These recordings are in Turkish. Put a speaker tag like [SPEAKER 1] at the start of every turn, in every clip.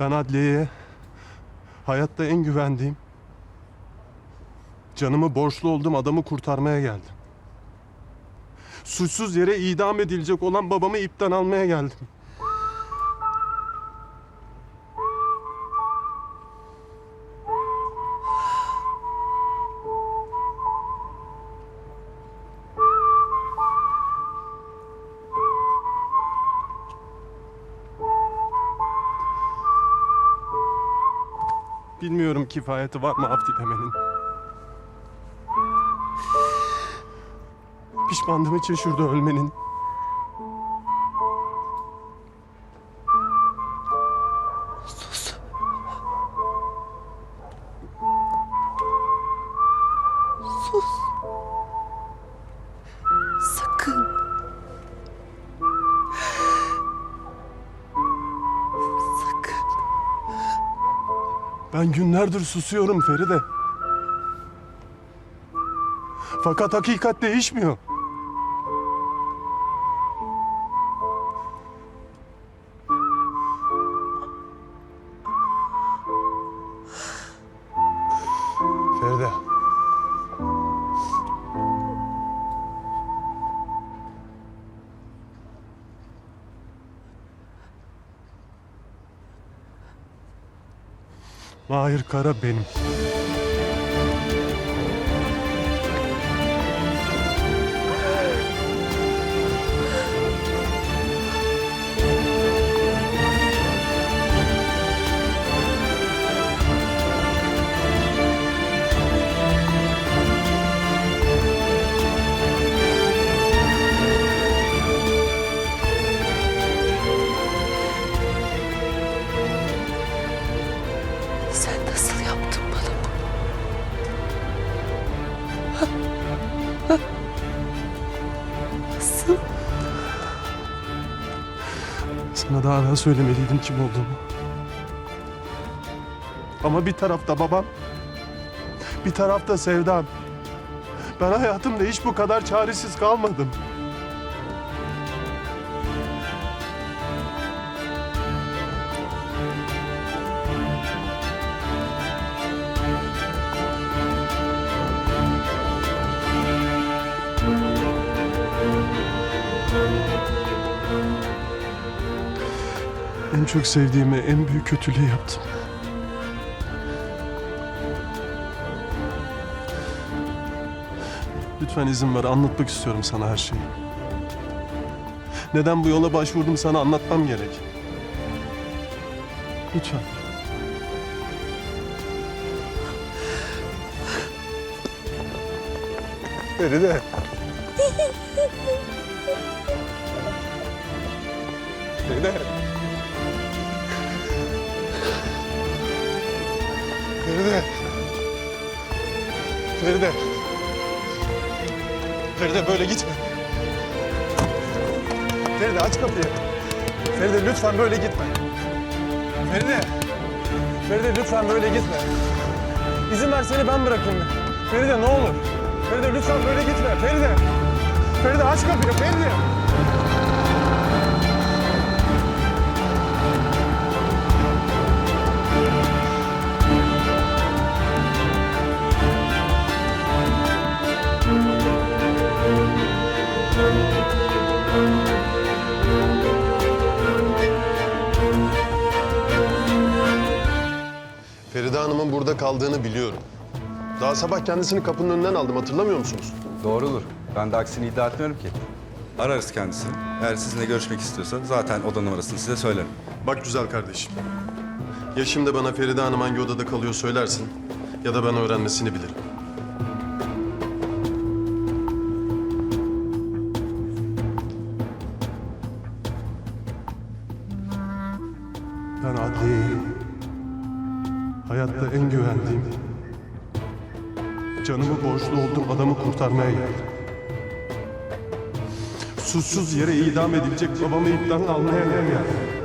[SPEAKER 1] Ben adliyeye hayatta en güvendiğim, canımı borçlu olduğum adamı kurtarmaya geldim. Suçsuz yere idam edilecek olan babamı ipten almaya geldim. Kifayeti var mı af dilemenin. Pişmanlığım için şurada ölmenin. Ben günlerdir susuyorum Feride. Fakat hakikat değişmiyor. Mahir Kara benim. Sana daha evvel söylemeliydim kim olduğumu. Ama bir tarafta babam, bir tarafta sevdam. Ben hayatımda hiç bu kadar çaresiz kalmadım. En çok sevdiğime en büyük kötülüğü yaptım. Lütfen izin ver anlatmak istiyorum sana her şeyi. Neden bu yola başvurdum sana anlatmam gerek. Lütfen. Feride. Feride. Feride böyle gitme. Feride aç kapıyı. Feride lütfen böyle gitme. Feride. Feride lütfen böyle gitme. İzin ver seni ben bırakayım. Feride ne olur. Feride lütfen böyle gitme. Feride. Feride aç kapıyı. Feride.
[SPEAKER 2] Feride Hanım'ın burada kaldığını biliyorum. Daha sabah kendisini kapının önünden aldım hatırlamıyor musunuz?
[SPEAKER 3] Doğrudur. Ben de aksini iddia etmiyorum ki. Ararız kendisini. Eğer sizinle görüşmek istiyorsa zaten oda numarasını size söylerim.
[SPEAKER 2] Bak güzel kardeşim. Ya şimdi bana Feride Hanım hangi odada kalıyor söylersin ya da ben öğrenmesini bilirim.
[SPEAKER 1] Yere idam edilecek babamı ipten almaya geldim.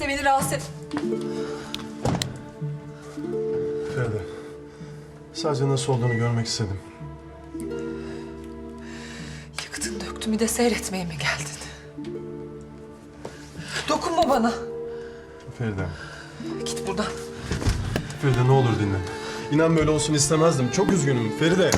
[SPEAKER 4] Kimse beni rahatsız et.
[SPEAKER 1] Feride. Sadece nasıl olduğunu görmek istedim.
[SPEAKER 4] Yıktın döktün bir de seyretmeye mi geldin? Dokunma bana.
[SPEAKER 1] Feride.
[SPEAKER 4] Git buradan.
[SPEAKER 1] Feride ne olur dinle. İnan böyle olsun istemezdim. Çok üzgünüm Feride.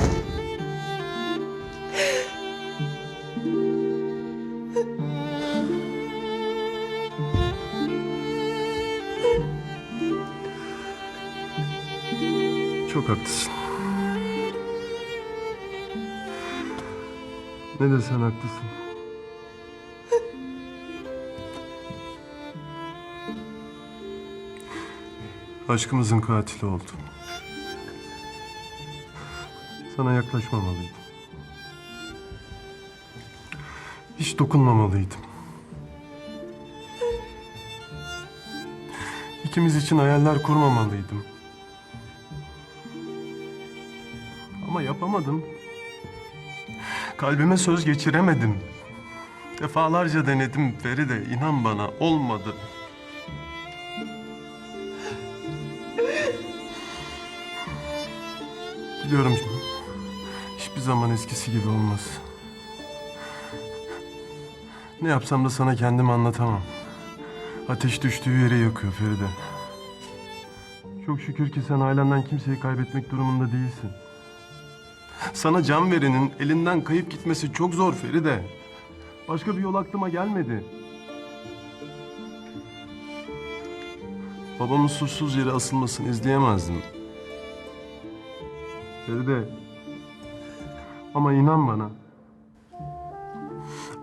[SPEAKER 1] Çok haklısın. Ne desen haklısın. Aşkımızın katili oldu. Sana yaklaşmamalıydım. Hiç dokunmamalıydım. İkimiz için hayaller kurmamalıydım. Yapamadım. Kalbime söz geçiremedim. Defalarca denedim Feride, inan bana olmadı. Biliyorum hiçbir zaman eskisi gibi olmaz. Ne yapsam da sana kendimi anlatamam. Ateş düştüğü yere yakıyor Feride. Çok şükür ki sen ailenden kimseyi kaybetmek durumunda değilsin. Sana can verenin elinden kayıp gitmesi çok zor Feride. Başka bir yol aklıma gelmedi. Babamın suçsuz yere asılmasını izleyemezdim. Feride. Ama inan bana.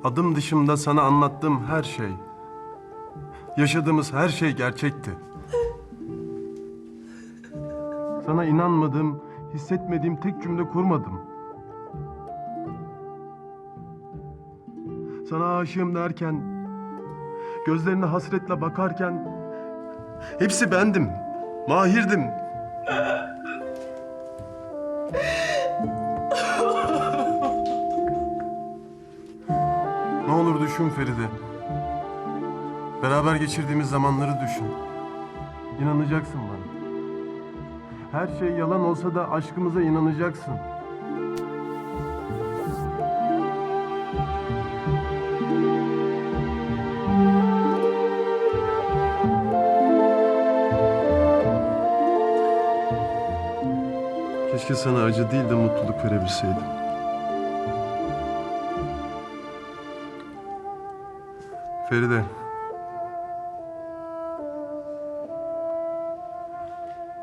[SPEAKER 1] Adım dışımda sana anlattığım her şey, yaşadığımız her şey gerçekti. Sana inanmadığım, hissetmediğim tek cümle kurmadım. Sana aşığım derken, gözlerine hasretle bakarken hepsi bendim, mahirdim. Ne olur düşün Feride. Beraber geçirdiğimiz zamanları düşün. İnanacaksın bana. Her şey yalan olsa da aşkımıza inanacaksın. Keşke sana acı değil de mutluluk verebilseydim. Feride.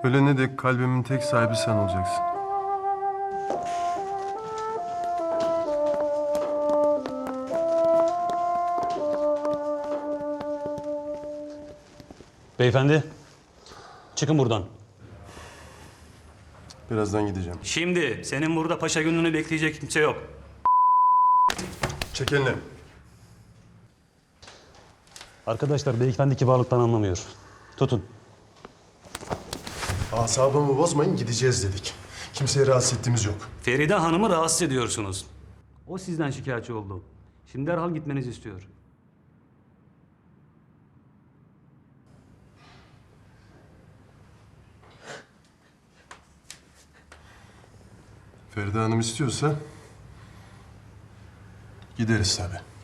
[SPEAKER 1] Ölene dek kalbimin tek sahibi sen olacaksın.
[SPEAKER 5] Beyefendi, çıkın buradan.
[SPEAKER 1] Birazdan gideceğim.
[SPEAKER 5] Şimdi senin burada paşa gününü bekleyecek kimse yok.
[SPEAKER 1] Çek elini.
[SPEAKER 5] Arkadaşlar beyefendi kibarlıktan anlamıyor. Tutun.
[SPEAKER 1] Asabımı bozmayın gideceğiz dedik. Kimseyi rahatsız ettiğimiz yok.
[SPEAKER 5] Feride Hanım'ı rahatsız ediyorsunuz. O sizden şikayetçi oldu. Şimdi derhal gitmenizi istiyor.
[SPEAKER 1] Feride Hanım istiyorsa gideriz tabii.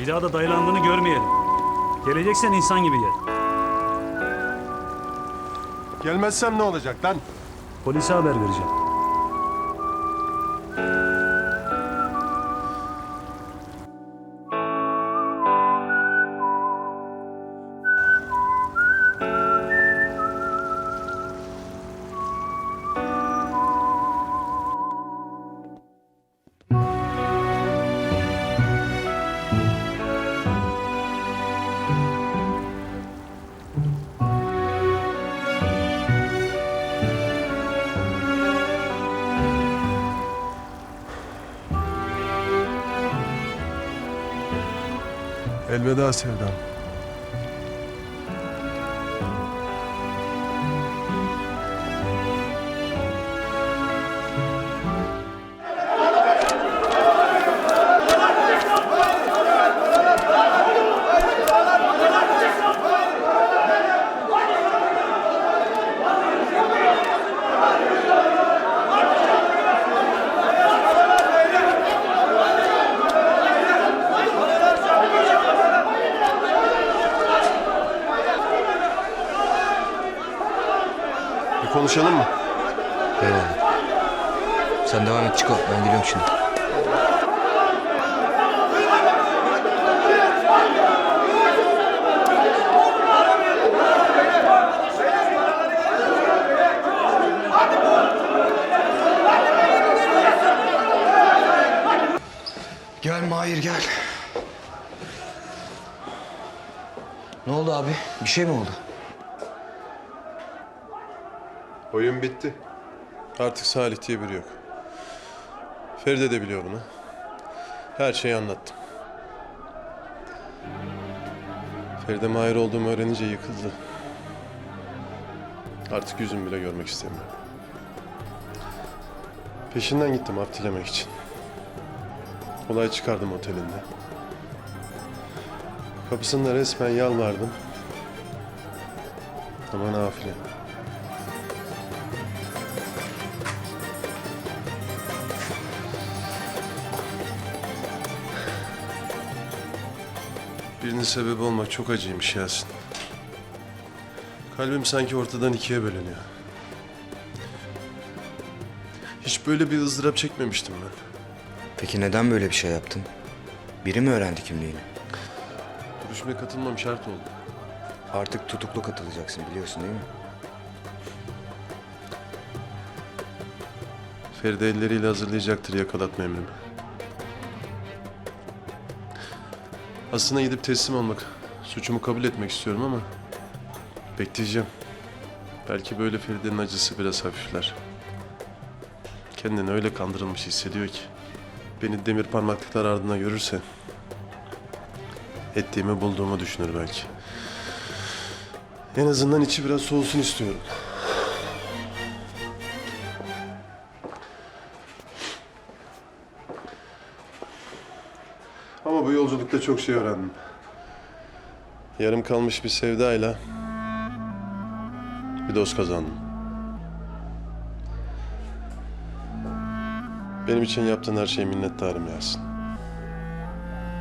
[SPEAKER 5] Bir daha da dayılandığını görmeyelim. Geleceksen insan gibi gel.
[SPEAKER 1] Gelmezsem ne olacak lan?
[SPEAKER 5] Polise haber vereceğim.
[SPEAKER 1] Elveda sevdam. Bir konuşalım mı?
[SPEAKER 6] Eyvallah. Sen devam et Çiko. Ben geliyorum şimdi. Gel Mahir gel. Ne oldu abi? Bir şey mi oldu?
[SPEAKER 1] Oyun bitti. Artık Salih diye biri yok. Feride de biliyor bunu. Her şeyi anlattım. Feride Mahir olduğumu öğrenince yıkıldı. Artık yüzümü bile görmek istemiyor. Peşinden gittim af dilemek için. Olay çıkardım otelinde. Kapısında resmen yalvardım. Ama nafile. Birinin sebebi olmak çok acıymış Yasin. Kalbim sanki ortadan ikiye bölünüyor. Hiç böyle bir ızdırap çekmemiştim ben.
[SPEAKER 6] Peki neden böyle bir şey yaptın? Biri mi öğrendi kimliğini?
[SPEAKER 1] Duruşmaya katılmam şart oldu.
[SPEAKER 6] Artık tutuklu katılacaksın biliyorsun değil mi?
[SPEAKER 1] Feride elleriyle hazırlayacaktır yakalatma emrimi. Aslında gidip teslim olmak, suçumu kabul etmek istiyorum ama bekleyeceğim. Belki böyle Feride'nin acısı biraz hafifler. Kendini öyle kandırılmış hissediyor ki. Beni demir parmaklıklar ardına görürse ettiğimi bulduğumu düşünür belki. En azından içi biraz soğusun istiyorum. Ama bu yolculukta çok şey öğrendim. Yarım kalmış bir sevdayla bir dost kazandım. Benim için yaptığın her şeye minnettarım Yasin.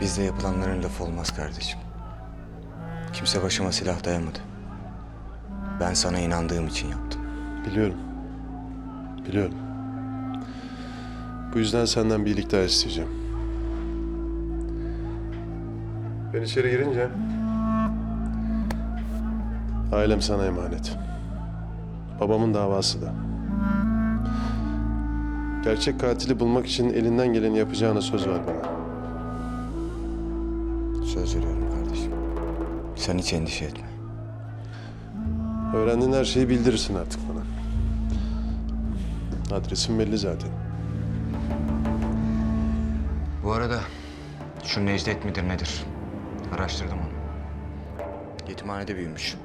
[SPEAKER 6] Bizde yapılanların lafı olmaz kardeşim. Kimse başıma silah dayamadı. Ben sana inandığım için yaptım.
[SPEAKER 1] Biliyorum. Biliyorum. Bu yüzden senden bir iyilik daha isteyeceğim. Ben içeri girince... Ailem sana emanet. Babamın davası da. Gerçek katili bulmak için elinden geleni yapacağına söz ver bana.
[SPEAKER 6] Söz veriyorum kardeşim. Sen hiç endişe etme.
[SPEAKER 1] Öğrendiğin her şeyi bildirirsin artık bana. Adresim belli zaten.
[SPEAKER 6] Bu arada şu Necdet midir nedir? Araştırdım onu. Yetimhanede büyümüş.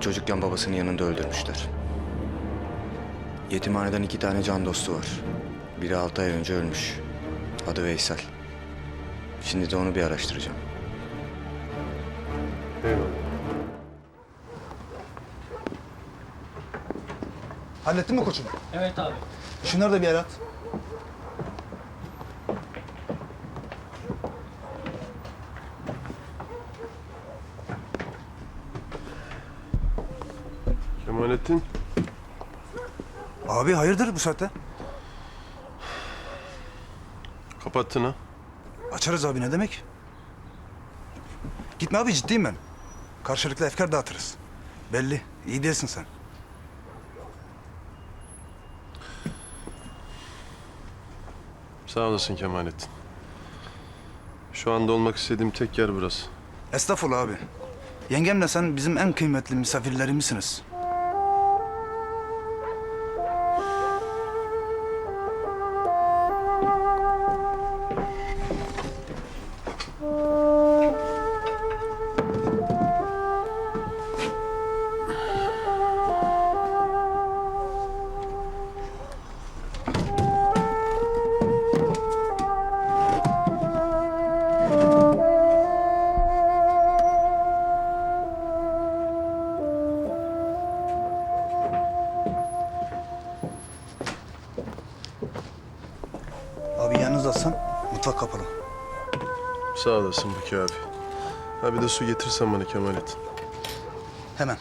[SPEAKER 6] Çocukken babasının yanında öldürmüşler. Yetimhaneden iki tane can dostu var. Biri altı ay önce ölmüş. Adı Veysel. Şimdi de onu bir araştıracağım.
[SPEAKER 1] Eyvallah.
[SPEAKER 7] Hallettin mi koçum?
[SPEAKER 8] Evet abi.
[SPEAKER 7] Şunları da bir el at.
[SPEAKER 1] Kemalettin.
[SPEAKER 7] Abi hayırdır bu saatte?
[SPEAKER 1] Kapattın ha.
[SPEAKER 7] Açarız abi ne demek? Gitme abi ciddiyim ben. Karşılıklı efkar dağıtırız. Belli. iyi değilsin sen.
[SPEAKER 1] Sağ olasın Kemalettin. Şu anda olmak istediğim tek yer burası.
[SPEAKER 7] Estağfurullah abi. Yengemle sen bizim en kıymetli misafirlerimizsiniz. Uzatsan mutfak kapalı.
[SPEAKER 1] Sağ olasın Buki abi. Ha bir de su getirsen bana Kemalettin.
[SPEAKER 7] Hemen.